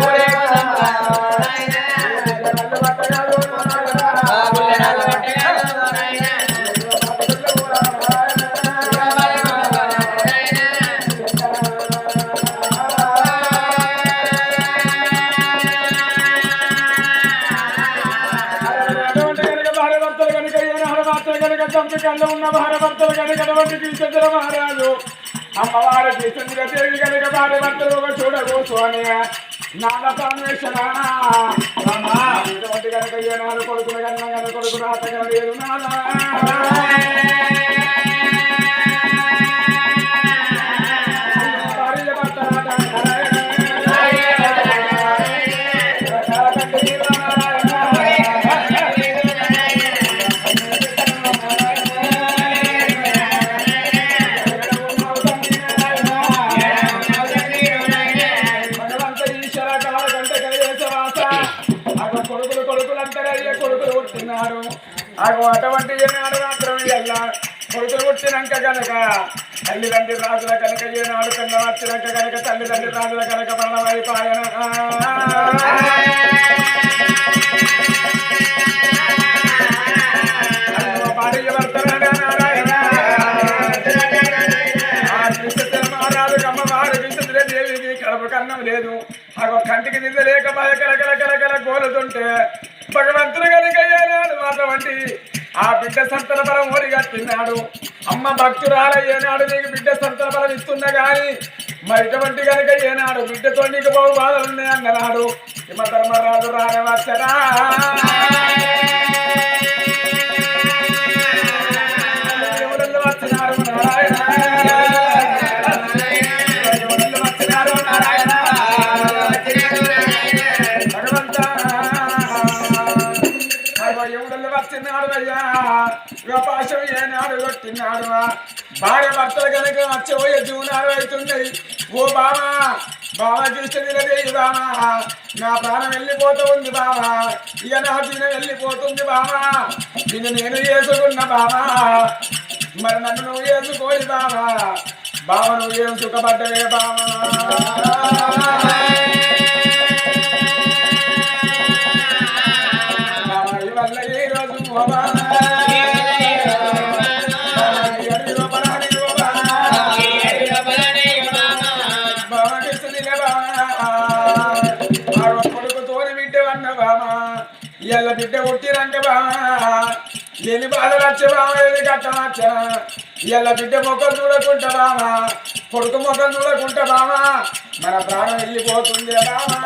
గుడి మాత్రం కనుక ఉన్న భారభర్తలు భర్తలు కనుక మహారాజు అమ్మవారు కృష్ణదేవి కనుక భార్య భర్తలు ఒక చూడగో స్వామి. నాద పరమేశ్వర కనుక ఈనాడు కొడుకులు కన్నా కనుక కొడుకులు లేదు నాదా కొడుకులు కొడుకులు అంటారు అయ్యే కొడుకులు పుట్టినారు. నాకు అటువంటి ఏనాడు మాత్రం ఎల్లా కొడుకులు పుట్టినాక కనుక తల్లిదండ్రి రాజుల కనుక ఏనాడు కన్నా వచ్చినాక కనుక తల్లిదండ్రి రాజుల కనుక మరణమైపాయన లేదు. అగో కంటికి నిద్ర లేక భయ కలకల కల గోలుతుంటే భగవంతుడు కనుక ఏనాడు అటువంటి ఆ బిడ్డ సంతన బలం ఓడిగట్టినాడు అమ్మ భక్తురాలయ్యేనాడు ఏనాడు నీకు బిడ్డ సంతన బలం ఇస్తున్నా గాని మరి ఇటువంటి కనుక ఏనాడు బిడ్డతో నీకు బహు బాధలున్నాయి హిమధర్మరాజు హిమ పాశం ఏనాడు కొట్టినాడు. భార్య భర్తలు కనుక మర్చిపోయే జీవనాలు అవుతున్నాయి. ఓ బావా బావా నిలదేయి బావా. నా ప్రాణం వెళ్ళిపోతూ ఉంది బావా. ఇక నా జీవనం వెళ్ళిపోతుంది బావా. నిన్ను నేను చేసుకున్న బావా. మరి నన్ను నువ్వు చేసుకోని బావా. బావ నువ్వు ఏం సుఖపడ్డవే బావా? ఇవాళ బిడ్డ పుట్టిరంట బాబా. ఎన్ని బాధలు వచ్చే బాబా ఏది కట్టం వచ్చా బిడ్డ మొక్కలు చూడకుంటా బాబా కొడుకు మొక్కలు చూడకుంటా బాబా మన ప్రాణం వెళ్ళిపోతుంది బాబా